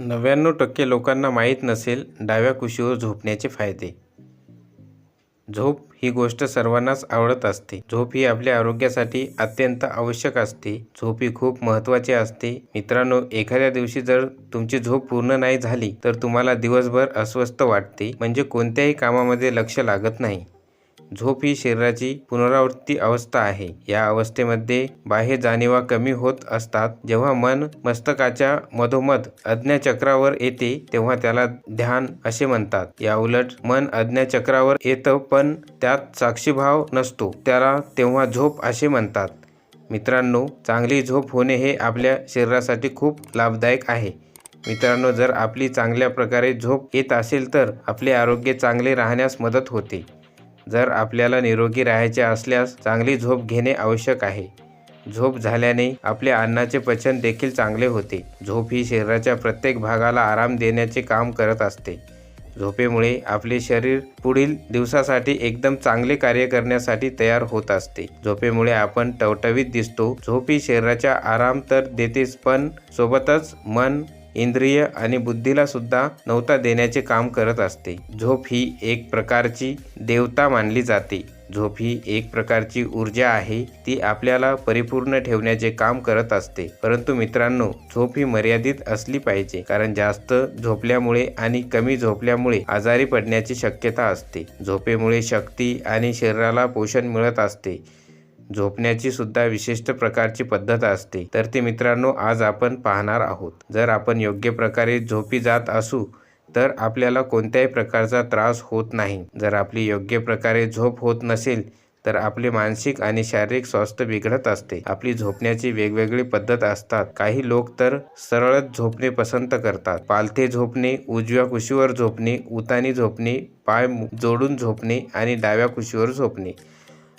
नव्याण्णव टक्के लोकांना माहीत नसेल डाव्या कुशीवर झोपण्याचे फायदे. झोप ही गोष्ट सर्वांनाच आवडत असते. झोप ही आपल्या आरोग्यासाठी अत्यंत आवश्यक असते. झोप ही खूप महत्त्वाची असते. मित्रांनो एखाद्या दिवशी जर तुमची झोप पूर्ण नाही झाली तर तुम्हाला दिवसभर अस्वस्थ वाटते. म्हणजे कोणत्याही कामामध्ये लक्ष लागत नाही. झोप ही शरीराची पुनरावृत्ती अवस्था आहे. या अवस्थेमध्ये बाह्य जाणीवा कमी होत असतात. जेव्हा मन मस्तकाच्या मधोमध अज्ञाचक्रावर येते तेव्हा त्याला ध्यान असे म्हणतात. या उलट मन अज्ञाचक्रावर येतं पण त्यात साक्षीभाव नसतो. त्याला तेव्हा झोप असे म्हणतात. मित्रांनो चांगली झोप होणे हे आपल्या शरीरासाठी खूप लाभदायक आहे. मित्रांनो जर आपली चांगल्या प्रकारे झोप येत असेल तर आपले आरोग्य चांगले राहण्यास मदत होते. जर आपल्याला निरोगी राहायचे असल्यास चांगली झोप घेणे आवश्यक आहे. झोप झाल्याने आपले अन्नाचे पचन देखील चांगले होते. झोप ही शरीराच्या प्रत्येक भागाला आराम देण्याचे काम करत असते. झोपेमुळे आपले शरीर पुढील दिवसासाठी एकदम चांगले कार्य करण्यासाठी तयार होत असते. झोपेमुळे आपण टवटवीत दिसतो. झोप ही शरीराच्या आराम तर देतेच पण सोबतच मन इंद्रिय आणि बुद्धीला सुद्धा नवता देण्याचे काम करत असते. झोप ही एक प्रकारची देवता मानली जाते. झोप ही एक प्रकारची ऊर्जा आहे ती आपल्याला परिपूर्ण ठेवण्याचे काम करत असते. परंतु मित्रांनो झोप ही मर्यादित असली पाहिजे कारण जास्त झोपल्यामुळे आणि कमी झोपल्यामुळे आजारी पडण्याची शक्यता असते. झोपेमुळे शक्ती आणि शरीराला पोषण मिळत असते. झोपण्याची सुद्धा विशिष्ट प्रकारची पद्धत असते. तर ते मित्रांनो आज आपण पाहणार आहोत. जर आपण योग्य प्रकारे झोपी जात असू तर आपल्याला कोणत्याही प्रकारचा त्रास होत नाही. जर आपली योग्य प्रकारे झोप होत नसेल तर आपले मानसिक आणि शारीरिक स्वास्थ्य बिघडत असते. आपली झोपण्याची वेगवेगळी पद्धत असतात. काही लोक तर सरळच झोपणे पसंत करतात. पालथे झोपणे उजव्या कुशीवर झोपणे उतानी झोपणे पाय जोडून झोपणे आणि डाव्या कुशीवर झोपणे.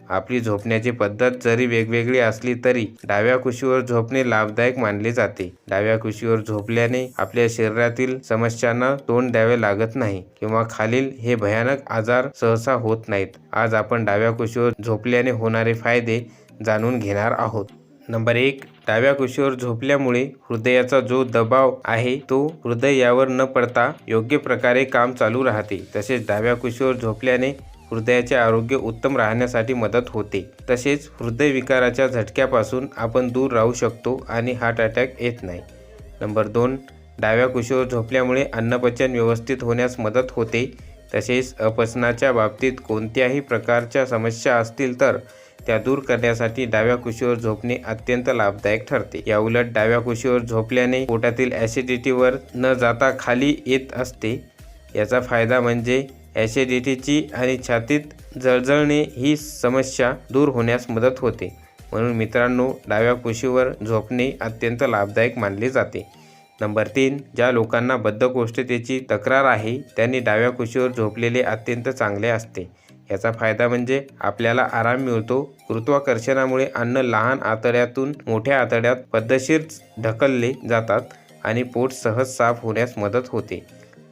आपली झोपण्याची पद्धत जरी वेगवेगळी असली तरी डाव्या कुशीवर झोपणे लाभदायक मानले जाते. डाव्या कुशीवर झोपल्याने आपल्या शरीरातील समस्यांना तोंड द्यावे लागत नाही किंवा खालील हे भयानक आजार सहसा होत नाहीत. आज आपण डाव्या कुशीवर झोपल्याने होणारे फायदे जाणून घेणार आहोत. नंबर एक डाव्या कुशीवर झोपल्यामुळे हृदयाचा जो दबाव आहे तो हृदय यावर न पडता योग्य प्रकारे काम चालू राहते. तसेच डाव्या कुशीवर झोपल्याने हृदयाचे आरोग्य उत्तम राहण्यासाठी मदत होते. तसेच हृदयविकाराच्या झटक्यापासून आपण दूर राहू शकतो आणि हार्ट अटॅक येत नाही. नंबर दोन डाव्या कुशीवर झोपल्यामुळे अन्नपचन व्यवस्थित होण्यास मदत होते. तसेच अपचनाच्या बाबतीत कोणत्याही प्रकारच्या समस्या असतील तर त्या दूर करण्यासाठी डाव्या कुशीवर झोपणे अत्यंत लाभदायक ठरते. या उलट डाव्या कुशीवर झोपल्याने पोटातील ॲसिडिटीवर न जाता खाली येत असते. याचा फायदा म्हणजे ॲसिडिटीची आणि छातीत जळजळणे ही समस्या दूर होण्यास मदत होते. म्हणून मित्रांनो डाव्या कुशीवर झोपणे अत्यंत लाभदायक मानले जाते. नंबर तीन ज्या लोकांना बद्धकोष्ठतेची तक्रार आहे त्यांनी डाव्या कुशीवर झोपलेले अत्यंत चांगले असते. याचा फायदा म्हणजे आपल्याला आराम मिळतो. गुरुत्वाकर्षणामुळे अन्न लहान आतड्यातून मोठ्या आतड्यात पद्धतशीर ढकलले जातात आणि पोट सहज साफ होण्यास मदत होते.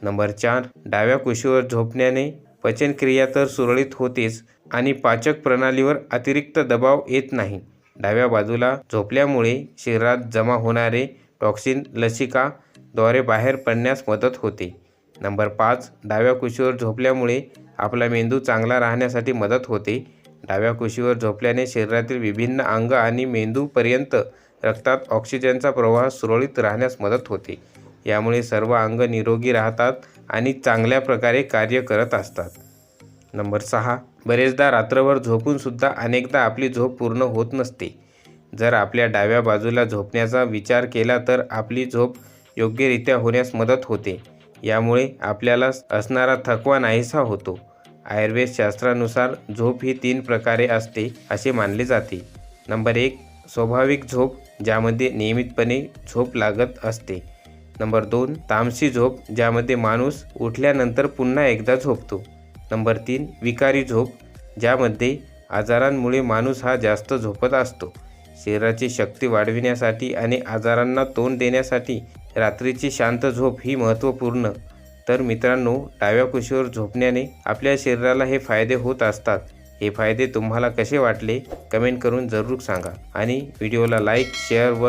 नंबर चार डाव्या कुशीवर झोपण्याने पचनक्रिया तर सुरळीत होतेच आणि पाचक प्रणालीवर अतिरिक्त दबाव येत नाही. डाव्या बाजूला झोपल्यामुळे शरीरात जमा होणारे टॉक्सिन लसिकाद्वारे बाहेर पडण्यास मदत होते. नंबर पाच डाव्या कुशीवर झोपल्यामुळे आपला मेंदू चांगला राहण्यासाठी मदत होते. डाव्या कुशीवर झोपल्याने शरीरातील विभिन्न अंग आणि मेंदूपर्यंत रक्तात ऑक्सिजनचा प्रवाह सुरळीत राहण्यास मदत होते. यामुळे सर्व अंग निरोगी राहतात आणि चांगल्या प्रकारे कार्य करत असतात. नंबर सहा. बरेचदा रात्रभर झोपूनसुद्धा अनेकदा आपली झोप पूर्ण होत नसते. जर आपल्या डाव्या बाजूला झोपण्याचा विचार केला तर आपली झोप योग्यरित्या होण्यास मदत होते. यामुळे आपल्याला असणारा थकवा नाहीसा होतो. आयुर्वेद शास्त्रानुसार झोप ही तीन प्रकारे असते असे मानले जाते. नंबर एक. स्वाभाविक झोप ज्यामध्ये नियमितपणे झोप लागत असते. नंबर दोन तामसी झोप ज्यामध्ये माणूस उठल्यानंतर पुन्हा एकदा झोपतो. नंबर तीन विकारी झोप ज्यामध्ये आजारांमुळे माणूस हा जास्त झोपत असतो. शरीराची शक्ती वाढविण्यासाठी आणि आजारांना तोंड देण्यासाठी रात्रीची शांत झोप ही महत्त्वपूर्ण. तर मित्रांनो डाव्या कुशीवर झोपण्याने आपल्या शरीराला हे फायदे होत असतात. हे फायदे तुम्हाला कसे वाटले? कमेंट करून जरूर सांगा. आणि व्हिडिओला लाईक शेअर व